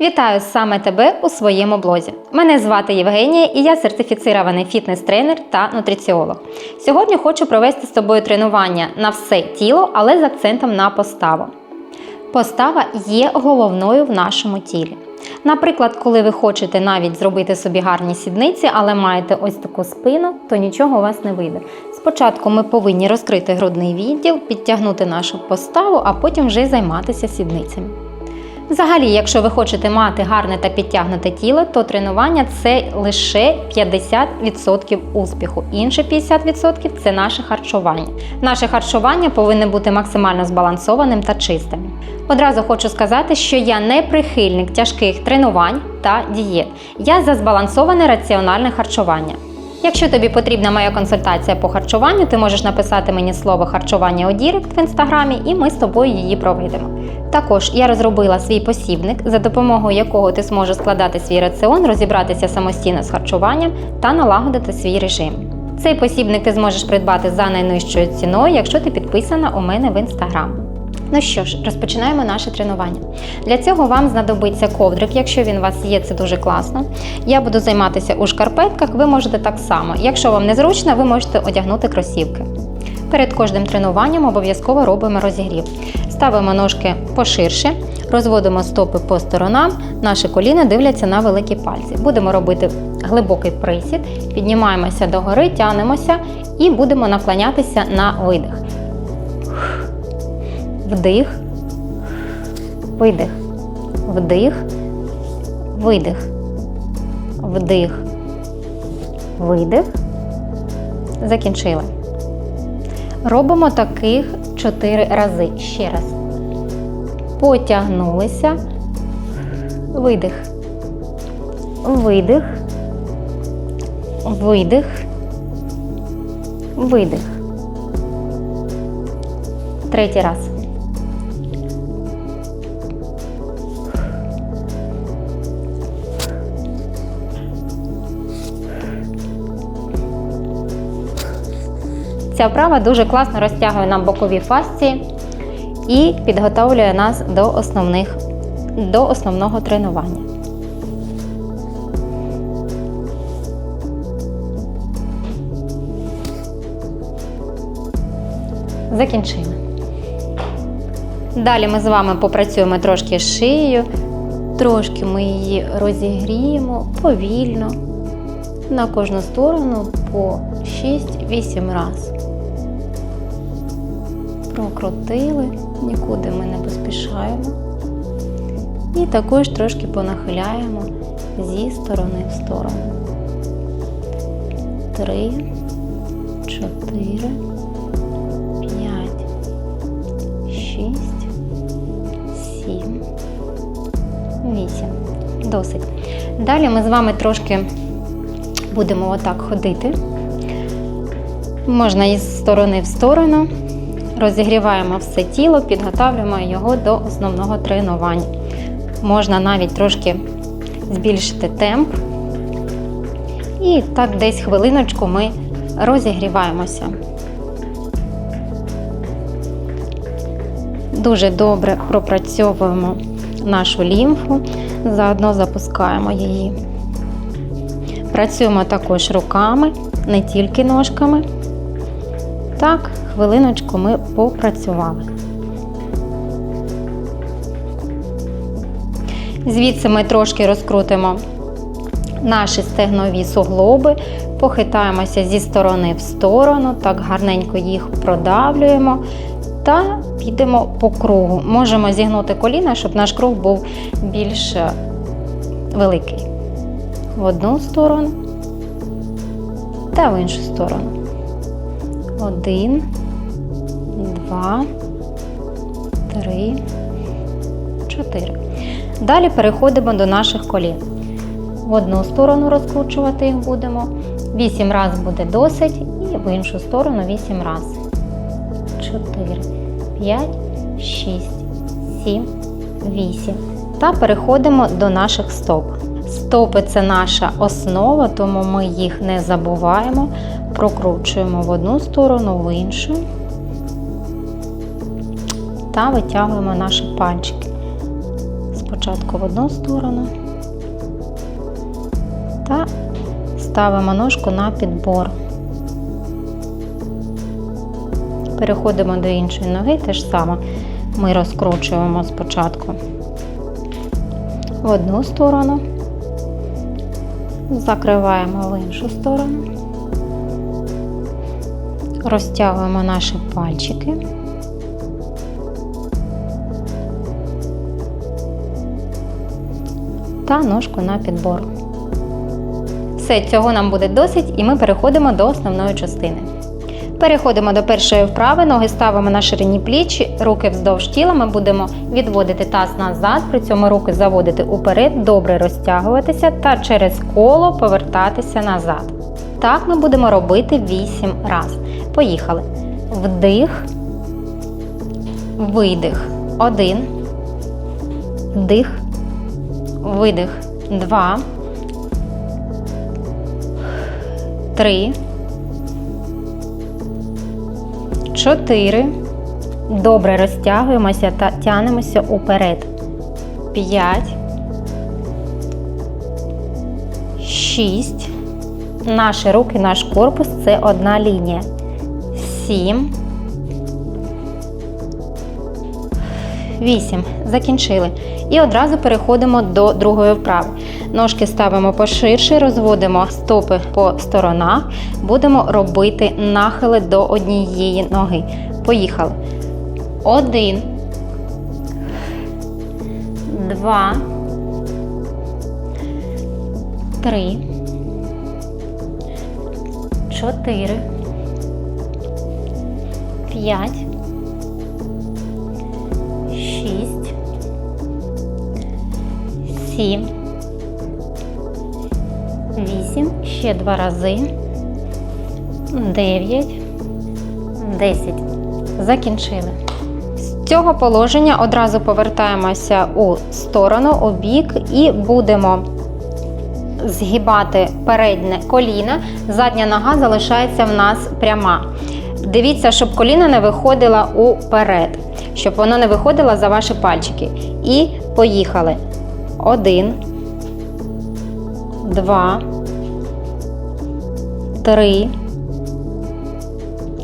Вітаю саме тебе у своєму блозі. Мене звати Євгенія і я сертифіцирований фітнес-тренер та нутриціолог. Сьогодні хочу провести з тобою тренування на все тіло, але з акцентом на поставу. Постава є головною в нашому тілі. Наприклад, коли ви хочете навіть зробити собі гарні сідниці, але маєте ось таку спину, то нічого у вас не вийде. Спочатку ми повинні розкрити грудний відділ, підтягнути нашу поставу, а потім вже займатися сідницями. Взагалі, якщо ви хочете мати гарне та підтягнуте тіло, то тренування це лише 50% успіху. Інше 50% це наше харчування. Наше харчування повинне бути максимально збалансованим та чистим. Одразу хочу сказати, що я не прихильник тяжких тренувань та дієт. Я за збалансоване раціональне харчування. Якщо тобі потрібна моя консультація по харчуванню, ти можеш написати мені слово харчування у Дірект в інстаграмі, і ми з тобою її проведемо. Також я розробила свій посібник, за допомогою якого ти зможеш складати свій раціон, розібратися самостійно з харчуванням та налагодити свій режим. Цей посібник ти зможеш придбати за найнижчою ціною, якщо ти підписана у мене в інстаграм. Ну що ж, розпочинаємо наше тренування. Для цього вам знадобиться ковдрик, якщо він у вас є, це дуже класно. Я буду займатися у шкарпетках, ви можете так само. Якщо вам незручно, ви можете одягнути кросівки. Перед кожним тренуванням обов'язково робимо розігрів. Ставимо ножки поширше, розводимо стопи по сторонам, наші коліна дивляться на великі пальці. Будемо робити глибокий присід, піднімаємося догори, тянемося і будемо наклонятися на видих. Вдих, видих, вдих, видих, вдих, видих. Закінчили. Робимо таких 4 рази. Ще раз. Потягнулися. Видих. Видих. Видих. Видих. Третій раз. Ця вправа дуже класно розтягує нам бокові фасції і підготовлює нас до, основних, до основного тренування. Закінчили. Далі ми з вами попрацюємо трошки з шиєю, трошки ми її розігріємо повільно на кожну сторону по 6-8 разів. Прокрутили, нікуди ми не поспішаємо. І також трошки понахиляємо зі сторони в сторону. Три, чотири, п'ять, шість, сім, вісім. Досить. Далі ми з вами трошки будемо отак ходити. Можна із сторони в сторону. Розігріваємо все тіло, підготовлюємо його до основного тренування. Можна навіть трошки збільшити темп. І так десь хвилиночку ми розігріваємося. Дуже добре пропрацьовуємо нашу лімфу, заодно запускаємо її. Працюємо також руками, не тільки ножками. Так, хвилиночку ми попрацювали. Звідси ми трошки розкрутимо наші стегнові суглоби, похитаємося зі сторони в сторону, так гарненько їх продавлюємо та підемо по кругу. Можемо зігнути коліна, щоб наш круг був більш великий. В одну сторону та в іншу сторону. Один, два, три, чотири. Далі переходимо до наших колін. В одну сторону розкручувати їх будемо. Вісім разів буде досить, і в іншу сторону вісім разів. Чотири, п'ять, шість, сім, вісім. Та переходимо до наших стоп. Стопи це наша основа, тому ми їх не забуваємо. Прокручуємо в одну сторону, в іншу та витягуємо наші пальчики. спочатку в одну сторону та ставимо ножку на підбор. Переходимо до іншої ноги, те ж саме ми розкручуємо спочатку в одну сторону, закриваємо в іншу сторону, розтягуємо наші пальчики. Та ножку на підбор. Все, цього нам буде досить, і ми переходимо до основної частини. Переходимо до першої вправи, ноги ставимо на ширині пліч, руки вздовж тіла. Ми будемо відводити таз назад, при цьому руки заводити уперед, добре розтягуватися та через коло повертатися назад. Так ми будемо робити 8 разів. Поїхали. Вдих, видих. Один. Вдих, видих. Два. Три. Чотири. Добре розтягуємося та тянемося уперед. П'ять. Шість. Наші руки, наш корпус це одна лінія. Сім. Вісім. Закінчили. І одразу переходимо до другої вправи. Ножки ставимо поширше, розводимо стопи по сторонах, будемо робити нахили до однієї ноги. Поїхали. Один. Два. Три. Чотири. П'ять. 7, 8, ще два рази, 9, 10. Закінчили. З цього положення одразу повертаємося у сторону, у бік і будемо згибати переднє коліно. Задня нога залишається в нас пряма. Дивіться, щоб коліна не виходила уперед, щоб воно не виходила за ваші пальчики. І поїхали. Один, два, три,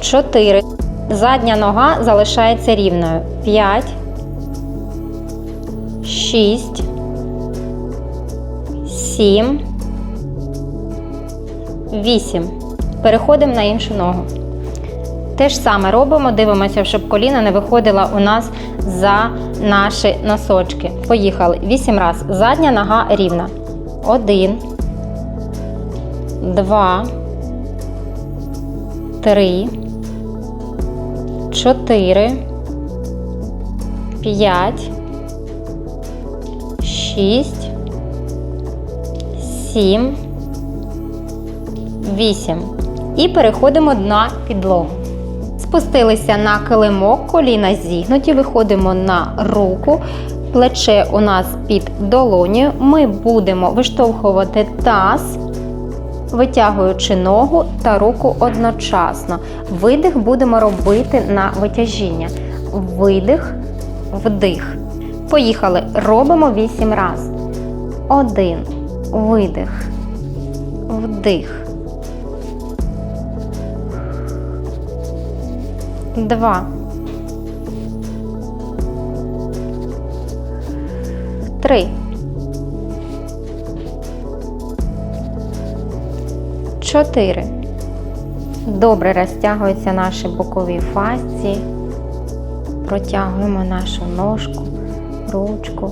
чотири. Задня нога залишається рівною. П'ять, шість, сім, вісім. Переходимо на іншу ногу. Те ж саме робимо, дивимося, щоб коліна не виходила у нас за наші носочки. Поїхали. Вісім раз. Задня нога рівна. Один, два, три, чотири, п'ять, шість, сім, вісім. І переходимо на підлогу. Спустилися на килимок, коліна зігнуті, виходимо на руку, плече у нас під долонею. Ми будемо виштовхувати таз, витягуючи ногу та руку одночасно. Видих будемо робити на витяжіння. Видих, вдих. Поїхали. Робимо 8 разів. Один. Видих. Вдих. Два. Три. Чотири. Добре розтягуються наші бокові фасції. Протягуємо нашу ножку, ручку.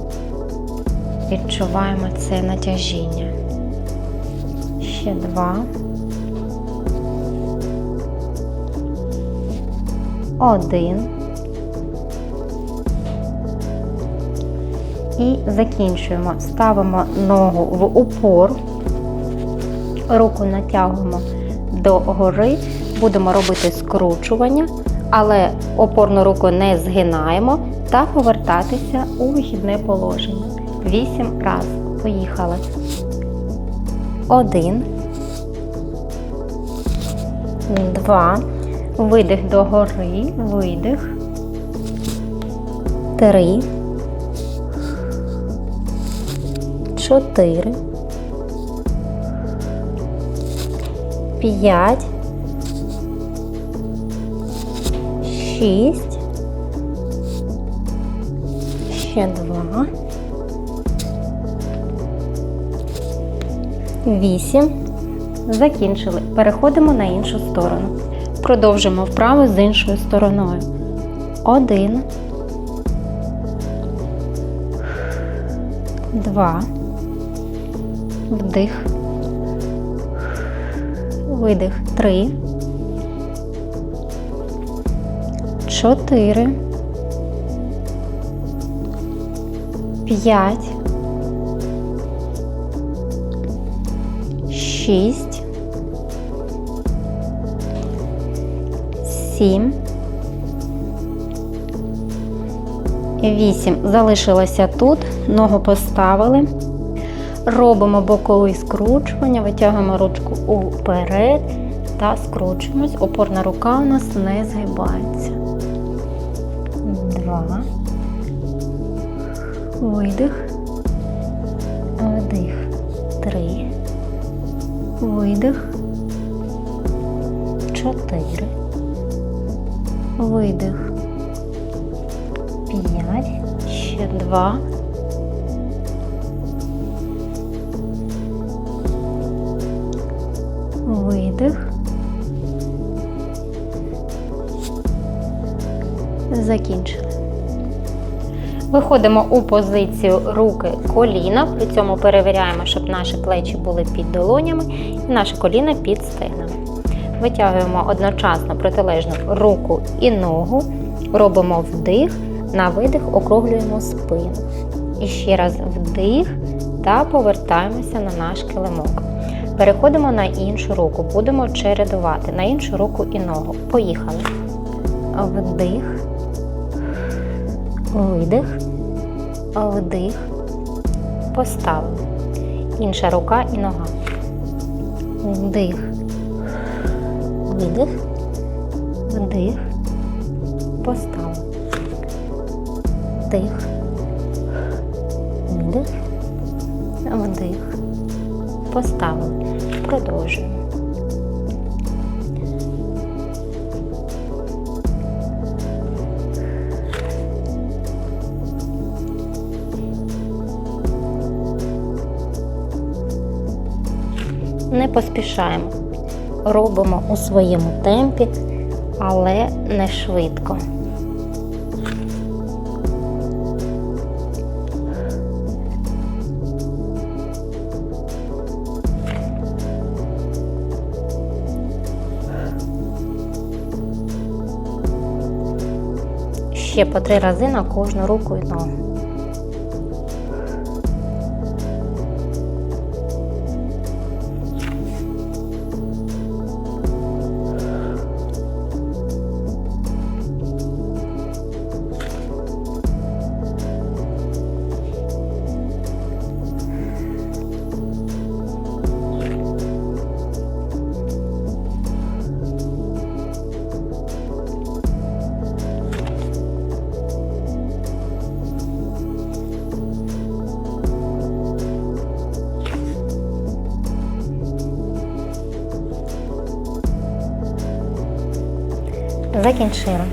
Відчуваємо це натяжіння. Ще два. Один. І закінчуємо. Ставимо ногу в упор, руку натягуємо до гори, будемо робити скручування, але опорну руку не згинаємо та повертатися у вихідне положення. Вісім разів. Поїхали. Один. Два. Видих до гори, видих. Три. чотири, п'ять, шість, ще два, вісім. Закінчили. Переходимо на іншу сторону. Продовжимо вправу з іншою стороною. Один. Два. Вдих. Видих. Три. Чотири. П'ять. Шість. Сім. Вісім. Залишилося тут. Ногу поставили. Робимо боковий скручування, витягуємо ручку уперед та скручуємось. Опорна рука у нас не згибається. Два. Видих. Вдих. Три. Видих. Чотири. Видих. П'ять. Ще два. Видих. Закінчили. Виходимо у позицію руки коліна, при цьому перевіряємо, щоб наші плечі були під долонями і наші коліна під стегнами. Витягуємо одночасно протилежну руку і ногу, робимо вдих, на видих округлюємо спину. І ще раз вдих та повертаємося на наш килимок. Переходимо на іншу руку, будемо чередувати на іншу руку і ногу. Поїхали. Вдих, видих, вдих, поставили. Інша рука і нога. Вдих, видих, вдих, поставили. Вдих, видих, вдих, поставили. Продовжуємо. Не поспішаємо. Робимо у своєму темпі, але не швидко. Ще по три рази на кожну руку і ногу. Закінчили.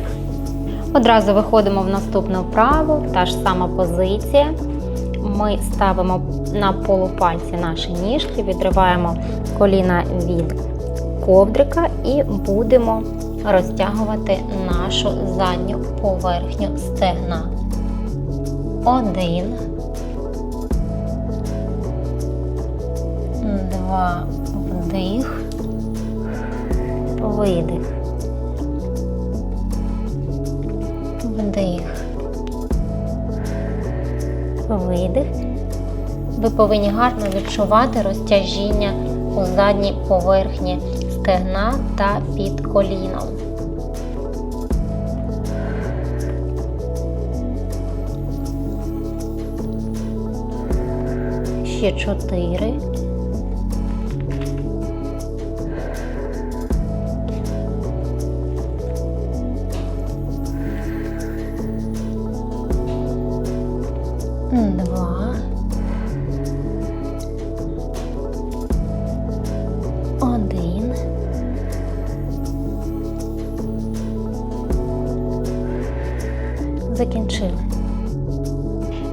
Одразу виходимо в наступну вправу, та ж сама позиція. Ми ставимо на полупальці наші ніжки, відриваємо коліна від ковдрика і будемо розтягувати нашу задню поверхню стегна. Один. Два. Вдих. Видих. Вдих. Видих. Ви повинні гарно відчувати розтяжіння у задній поверхні стегна та під коліном. Ще чотири.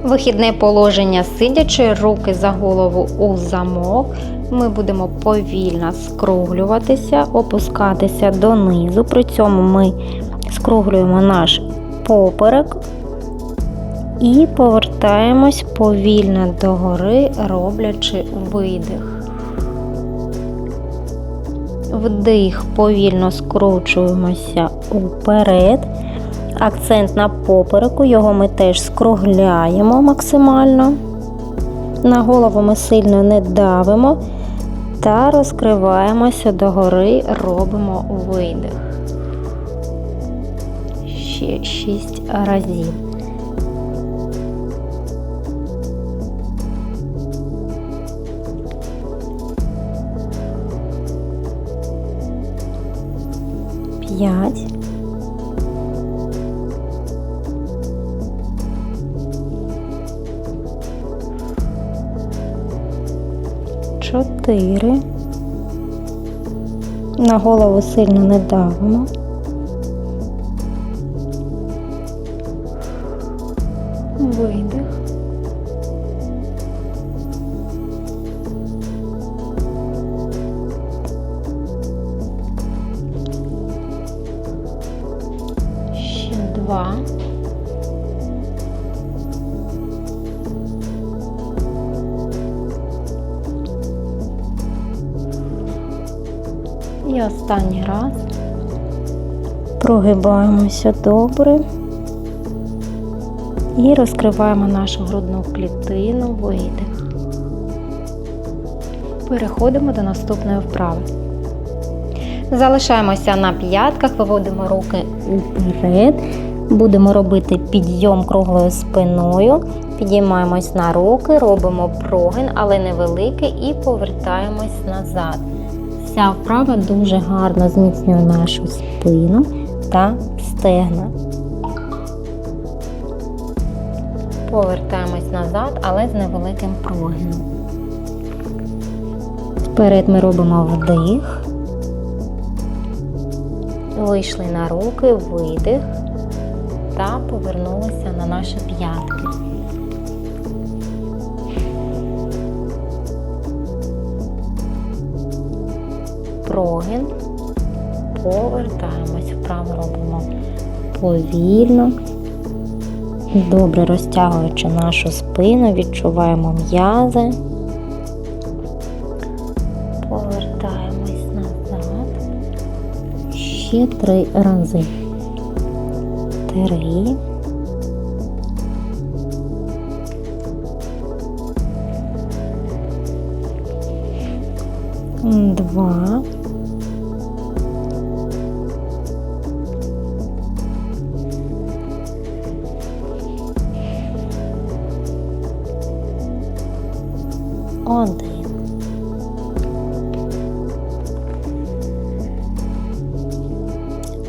Вихідне положення сидячи, руки за голову у замок. Ми будемо повільно скруглюватися, опускатися донизу. При цьому ми скруглюємо наш поперек і повертаємось повільно догори, роблячи видих. Вдих, повільно скручуємося уперед. Акцент на попереку, його ми теж скругляємо максимально. На голову ми сильно не давимо та розкриваємося догори, робимо видих. Ще 6 разів. П'ять. Чотири. На голову сильно не давимо. Видих. Останній раз. Прогибаємося добре. І розкриваємо нашу грудну клітину, видих. Переходимо до наступної вправи. Залишаємося на п'ятках, виводимо руки уперед. Будемо робити підйом круглою спиною. Підіймаємось на руки, робимо прогин, але невеликий, і повертаємось назад. Ця вправа дуже гарно зміцнює нашу спину та стегна. Повертаємось назад, але з невеликим прогином. Вперед ми робимо вдих. Вийшли на руки, видих та повернулися на наші п'ятки. Прогин. Повертаємось, вправо робимо повільно. Добре розтягуючи нашу спину, відчуваємо м'язи. Повертаємось назад. Ще три рази. Три. Два. Один.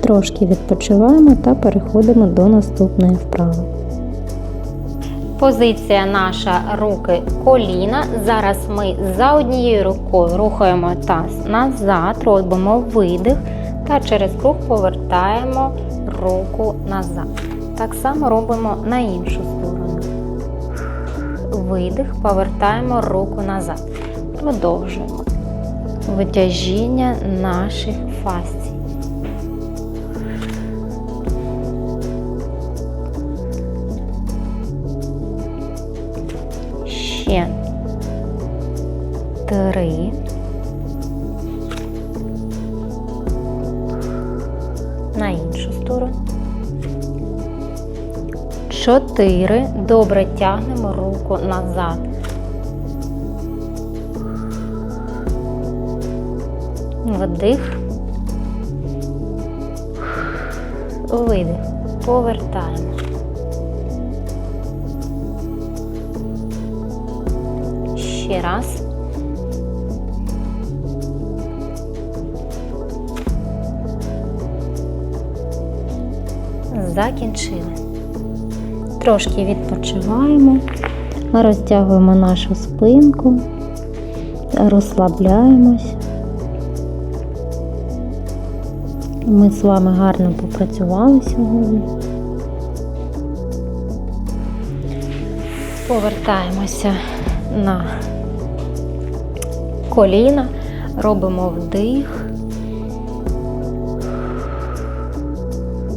Трошки відпочиваємо та переходимо до наступної вправи. Позиція наша руки коліна. Зараз ми за однією рукою рухаємо таз назад, робимо видих та через круг повертаємо руку назад. Так само робимо на іншу сторону. Видих, повертаємо руку назад. Продовжуємо витяжіння наших фасцій. Ще три. На іншу сторону. Чотири. Добре тягнемо руку назад. Вдих. Видих. Повертаємо. Ще раз. Закінчили. Трошки відпочиваємо, розтягуємо нашу спинку, розслабляємось. Ми з вами гарно попрацювали сьогодні. Повертаємося на коліна, робимо вдих,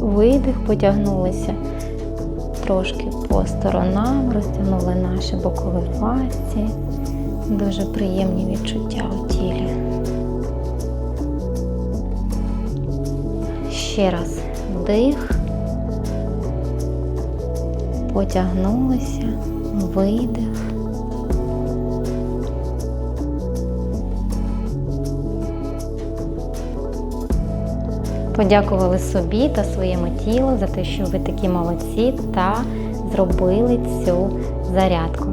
видих, потягнулися трошки по сторонам, розтягнули наші бокові фасці. Дуже приємні відчуття у тілі. Ще раз вдих, потягнулися, видих. Подякували собі та своєму тілу за те, що ви такі молодці та зробили цю зарядку.